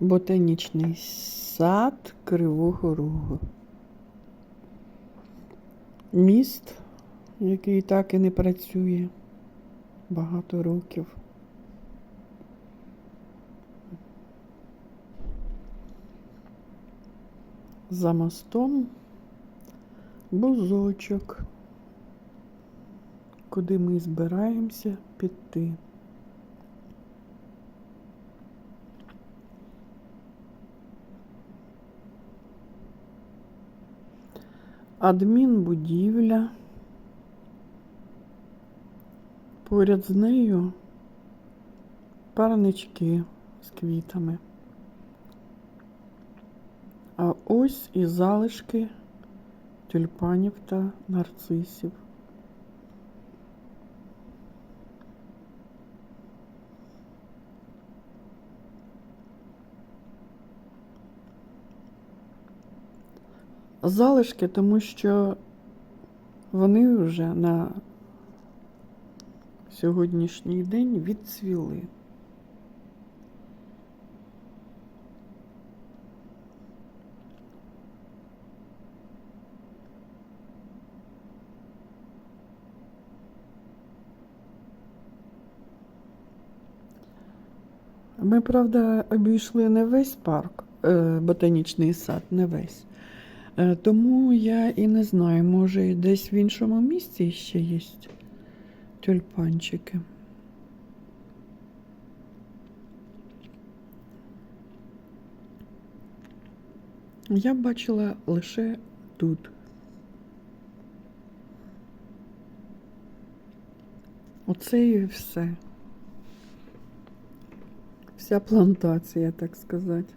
Ботанічний сад Кривого Рогу. Міст, який так і не працює багато років. За мостом бузочок, куди ми збираємося піти. Адмінбудівля. Поряд з нею парнички з квітами. А ось і залишки тюльпанів та нарцисів. Залишки, тому що вони вже на сьогоднішній день відцвіли. Ми, правда, обійшли не весь парк, е, ботанічний сад, не весь. Е, Тому я і не знаю, може десь в іншому місці ще є тюльпанчики. Я бачила лише тут. Оце і все. Вся плантація, так сказати.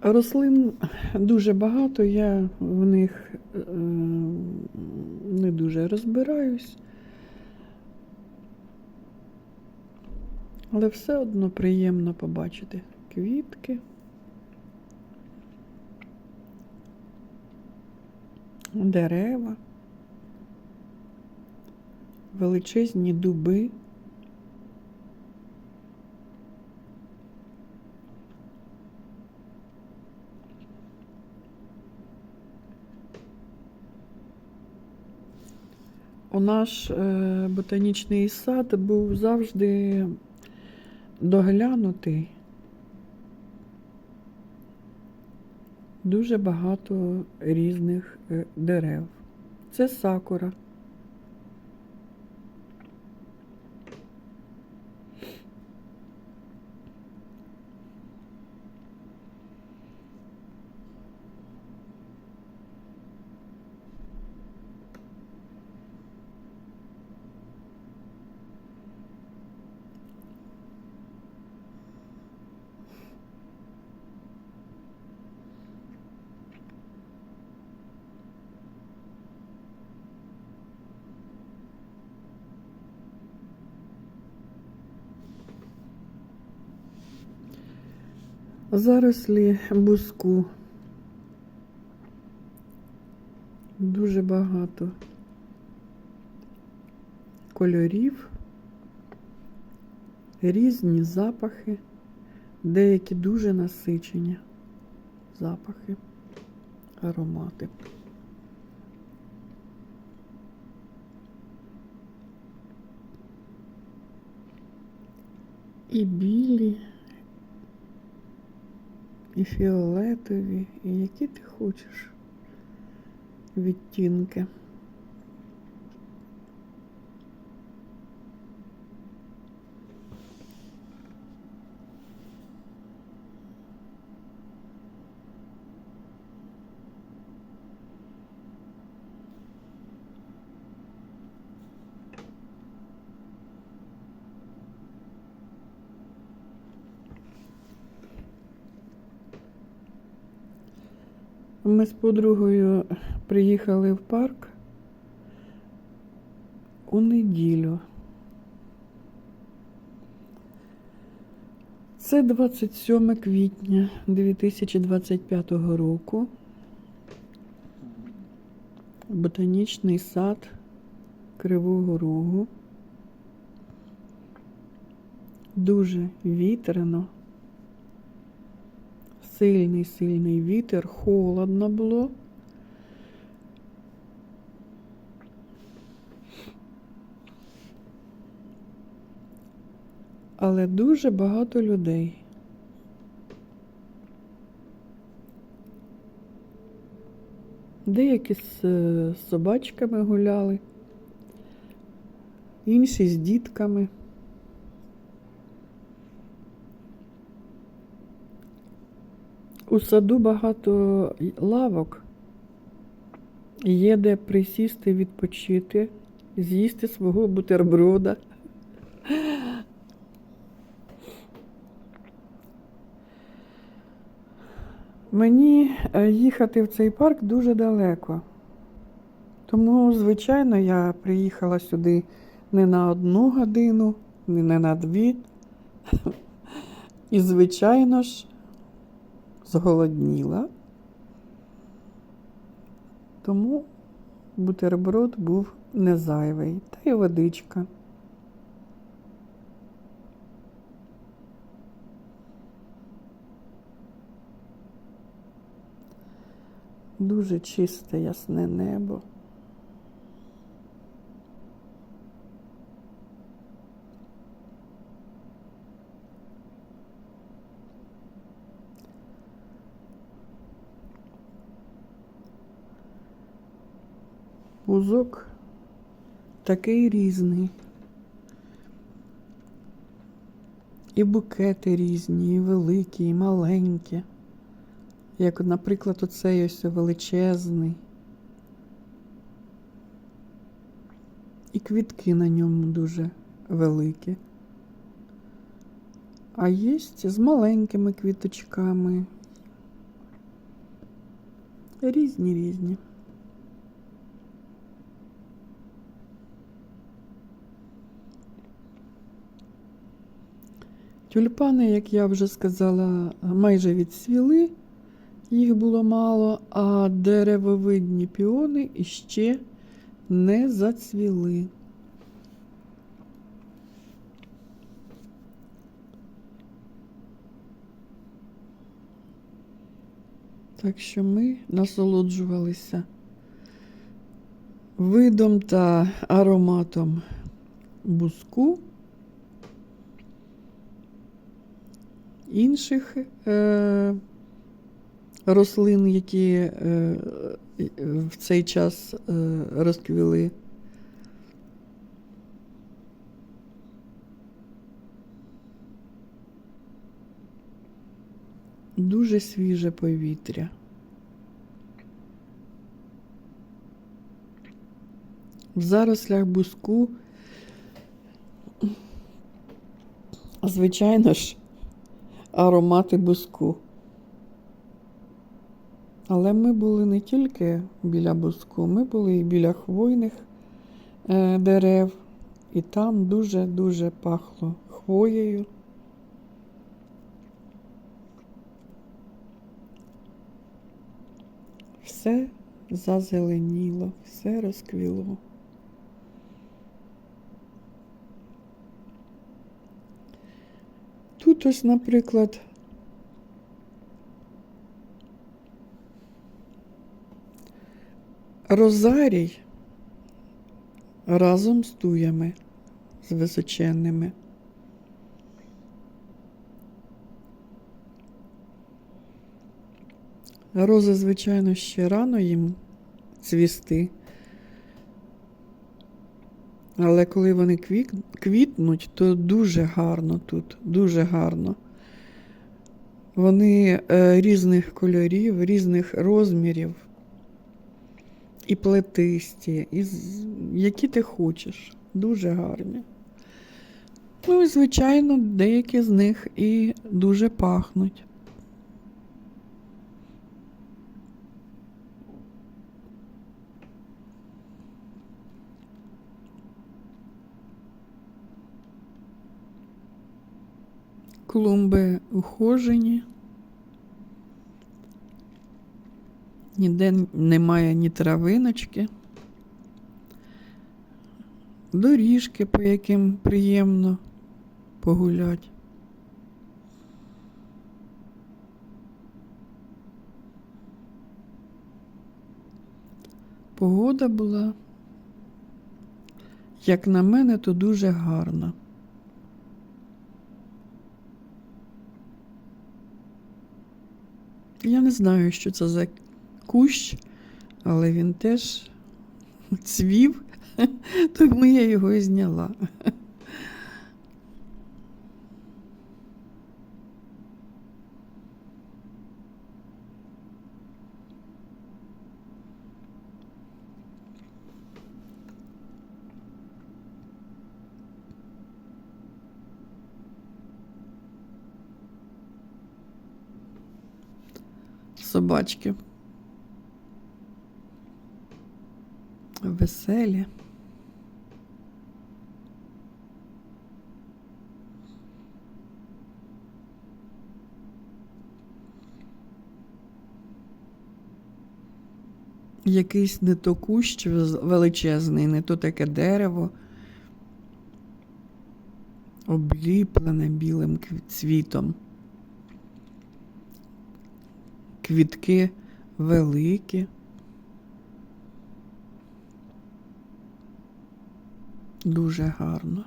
Рослин дуже багато, я в них е, не дуже розбираюсь. Але все одно приємно побачити квітки. Дерева, величезні дуби. У наш е, ботанічний сад був завжди доглянутий. Дуже багато різних е, дерев. Це сакура. Зарослі буску. Дуже багато кольорів, різні запахи, деякі дуже насичені запахи, аромати. І білі, і фіолетові, і які ти хочеш відтінки. Ми з подругою приїхали в парк у неділю. Це 27 квітня 2025 року. Ботанічний сад Кривого Рогу. Дуже вітряно. Сильний, сильний вітер, холодно було. Але дуже багато людей. Деякі з е, собачками гуляли, інші з дітками. У саду багато лавок. Є де присісти, відпочити, з'їсти свого бутерброда. Мені е, їхати в цей парк дуже далеко. Тому, звичайно, я приїхала сюди не на одну годину, не на дві. І, звичайно ж, зголодніла. Тому бутерброд був не зайвий, та й водичка. Дуже чисте ясне небо. Вузок такий різний. І букети різні, і великі, і маленькі. Як, наприклад, оцей ось величезний. І квітки на ньому дуже великі. А є з маленькими квіточками. Різні різні. Тюльпани, як я вже сказала, майже відсвіли, їх було мало, а деревовидні піони іще не зацвіли. Так що ми насолоджувалися видом та ароматом буску. Інших е, рослин, які е, в цей час е, розквіли. Дуже свіже повітря. В зарослях буску, звичайно ж, аромати буску. Але ми були не тільки біля буску, ми були і біля хвойних е, дерев, і там дуже-дуже пахло хвоєю. Все зазеленіло, все розквіло. Тут наприклад, розарій разом з туями, з височенними. Рози, звичайно, ще рано їм цвісти. Але коли вони квік... квітнуть, то дуже гарно тут, дуже гарно. Вони е, різних кольорів, різних розмірів. І плетисті, і які ти хочеш. Дуже гарні. Ну і, звичайно, деякі з них і дуже пахнуть. Клумби ухожені. Ніде немає ні травиночки, доріжки, по яким приємно погуляти. Погода була, як на мене, то дуже гарна. Я не знаю, що це за кущ, але він теж цвів, тому я його і зняла. Собачки. Веселі. Якийсь не то кущ величезний, не то таке дерево, обліплене білим цвітом. Квітки великі. Дуже гарно.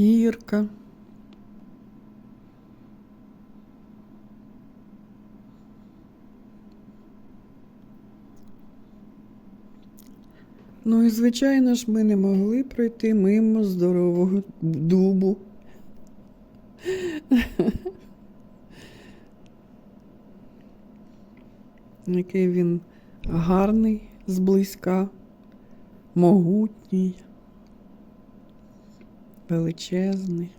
Гірка. Ну і звичайно ж, ми не могли пройти мимо здорового дубу. Який він гарний зблизька, могутній, величезний.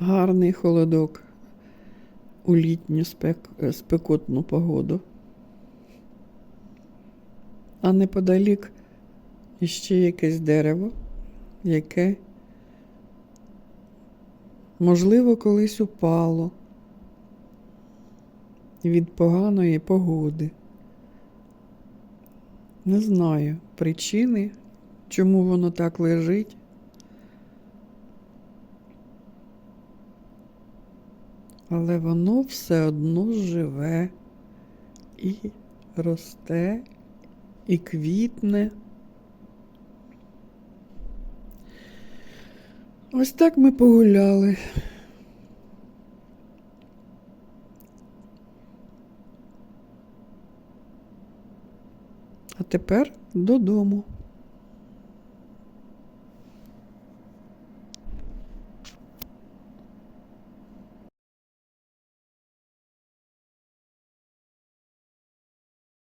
Гарний холодок у літню спек... спекотну погоду. А неподалік іще якесь дерево, яке, можливо, колись упало від поганої погоди. Не знаю причини, чому воно так лежить. Але воно все одно живе і росте, і квітне. Ось так ми погуляли. А тепер додому.